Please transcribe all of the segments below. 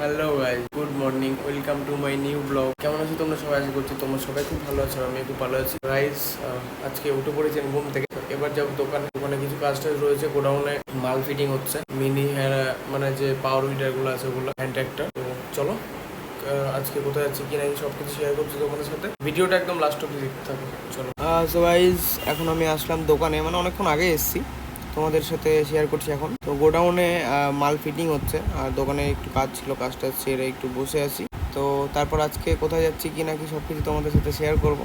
Hello guys good morning welcome to my new blog কেমন আছো তোমরা সবাই? আশা করছি তোমরা সবাই খুব ভালো আছো আমি খুব ভালো আছি। গাইজ আজকে উঠে পড়েছেন ঘুম থেকে। এবার যাব দোকানে। দোকানে কিছু কাজ টাজ রয়েছে। গোডাউনে মাল ফিটিং হচ্ছে। মিনি মানে যে পাওয়ার উইডারগুলো আছে, ওগুলো হ্যান্ড ট্র্যাক্টর তো চলো আজকে কোথায় যাচ্ছি কি নাকি সব কিছু শেয়ার করছি তোমাদের সাথে। ভিডিওটা একদম লাস্ট অব্দি দেখতে থাকো। চলো। সো গাইজ এখন আমি আসলাম দোকানে। মানে অনেকক্ষণ আগে এসেছি। তোমাদের সাথে শেয়ার করছি এখন। তো গোডাউনে মাল ফিটিং হচ্ছে। আর দোকানে একটু কাজ ছিল, কাজটা সেরে একটু বসে আছি। তো তারপর আজকে কোথায় যাচ্ছি কি নাকি সব কিছু তোমাদের সাথে শেয়ার করব।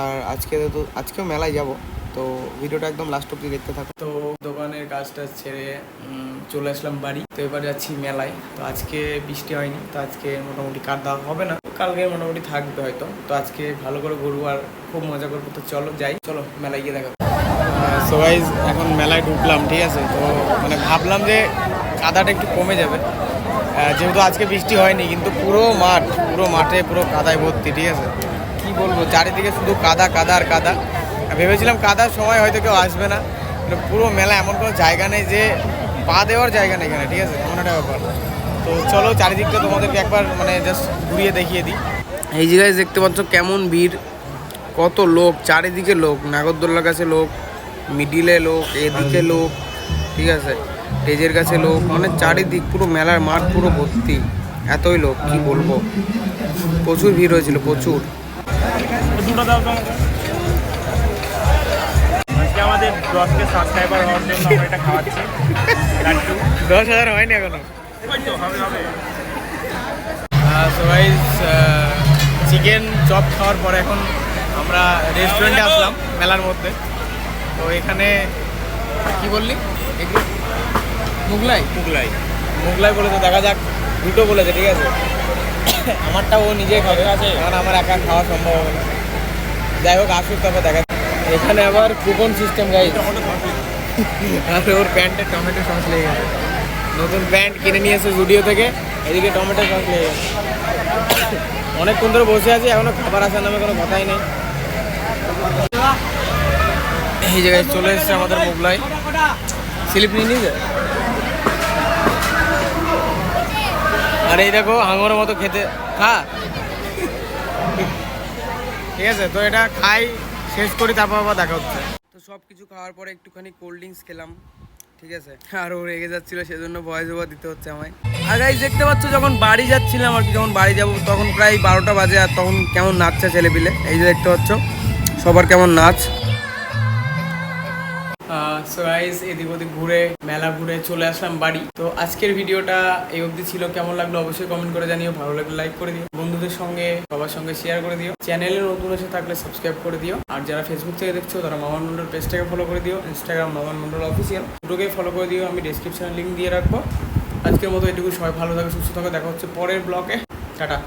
আর আজকে তো, আজকেও মেলায় যাব। তো ভিডিওটা একদম লাস্ট অব্দি দেখতে থাকো। তো দোকানের কাজটা ছেড়ে চলে আসলাম বাড়ি। তো এবার যাচ্ছি মেলায়। তো আজকে বৃষ্টি হয়নি। তো আজকে মোটামুটি কার দেওয়া হবে না। কালকে মোটামুটি থাকবে হয়তো। তো আজকে ভালো করে ঘুরবো আর খুব মজা করব। তো চলো যাই। চলো, মেলায় গিয়ে দেখা সো গাইজ এখন মেলায় ঢুকলাম, ঠিক আছে? তো মানে ভাবলাম যে কাদাটা একটু কমে যাবে। যেহেতু আজকে বৃষ্টি হয়নি, কিন্তু পুরো মাঠ, পুরো মাঠে পুরো কাদায় ভর্তি, ঠিক আছে? কি বলব, চারিদিকে শুধু কাদা কাদা আর কাদা। ভেবেছিলাম কাদার সময় হয়তো কেউ আসবে না পুরো মেলা এমন কোনো জায়গা নেই যে পা দেওয়ার জায়গা নেই এখানে, ঠিক আছে? এমন একটা ব্যাপার। তো চলো, চারিদিকটা তোমাদেরকে একবার মানে জাস্ট ঘুরিয়ে দেখিয়ে দিই। এই জায়গায় দেখতে পাচ্ছ কেমন ভিড়। কত লোক, চারিদিকে লোক নাগরদোল্লার কাছে লোক মিডিলে লোক এদিকে লোক ঠিক আছে? স্টেজের কাছে লোক মানে চারিদিক পুরো মেলার মাঠ পুরো ভর্তি। এতই লোক কি বলব? প্রচুর ভিড় হয়েছিল প্রচুর। আমাদের দশকে সাবস্ক্রাইবার হওয়ার জন্য আমরা এটা খাওয়াচ্ছি। দশ হাজার হয়নি এখনও। সবাই চিকেন চপ খাওয়ার পরে এখন আমরা রেস্টুরেন্টে আসলাম মেলার মধ্যে। তো এখানে কি বললি? এগুলো? মুগলাই মুগলাই মুগলাই বলেছে দেখা যাক দুটো বলেছে ঠিক আছে? আমারটা ও নিজে খাবে। আছে। কারণ আমার একা খাওয়া সম্ভব হবে না। যাই হোক আসুক তারপর দেখা যাক। এখানে আবার কুপন সিস্টেম গাই আর ওর প্যান্টে টমেটো সস লেগে গেছে। নতুন প্যান্ট কিনে নিয়ে এসে জুডিও থেকে এদিকে টমেটো সস লেগে গেছে। অনেকক্ষণ ধরে বসে আছি এখনও খাবার আসার নামে কোনো কথাই নেই। এই জায়গায় চলে এসেছে আমাদের মোগলাই। স্লিপ নিয়ে নিয়েছে? আর এই দেখো, হাঙরের মতো খেতে। খা। ঠিক আছে, তো এটা খাই, শেষ করি, তারপর আবার দেখা হচ্ছে। তো সব কিছু খাওয়ার পরে একটুখানি কোল্ড ড্রিঙ্কস খেলাম, ঠিক আছে। আর ও রেগে যাচ্ছিল, সেজন্য ভয়েস ওভার দিতে হচ্ছে আমায়। আর গাইজ দেখতে পাচ্ছ, যখন বাড়ি যাচ্ছিলাম আর কি, যখন বাড়ি যাব, তখন প্রায় বারোটা বাজে আর তখন কেমন নাচছে ছেলেপিলে, এই যে দেখতে পাচ্ছ, সবার কেমন নাচ। সো এদিক ওদিক ঘুরে, মেলা ঘুরে চলে আসলাম বাড়ি। তো আজকের ভিডিওটা এই অবধি ছিল। কেমন লাগল অবশ্যই কমেন্ট করে জানিও। ভালো লাগলে লাইক করে দিও। বন্ধুদের সঙ্গে, সবার সঙ্গে শেয়ার করে দিও। চ্যানেলে নতুন এসে থাকলে সাবস্ক্রাইব করে দিও। আর যারা ফেসবুক থেকে দেখছ, তারা মামান মন্ডল পেজটাকে ফলো করে দিও। ইনস্টাগ্রাম মামান মন্ডল অফিসিয়াল দুটোকেই ফলো করে দিও। আমি ডিসক্রিপশনে লিঙ্ক দিয়ে রাখব। আজকের মতো এটুকু। সবাই ভালো থাকে, সুস্থ থাকে। দেখা হচ্ছে পরের ব্লগে টাটা।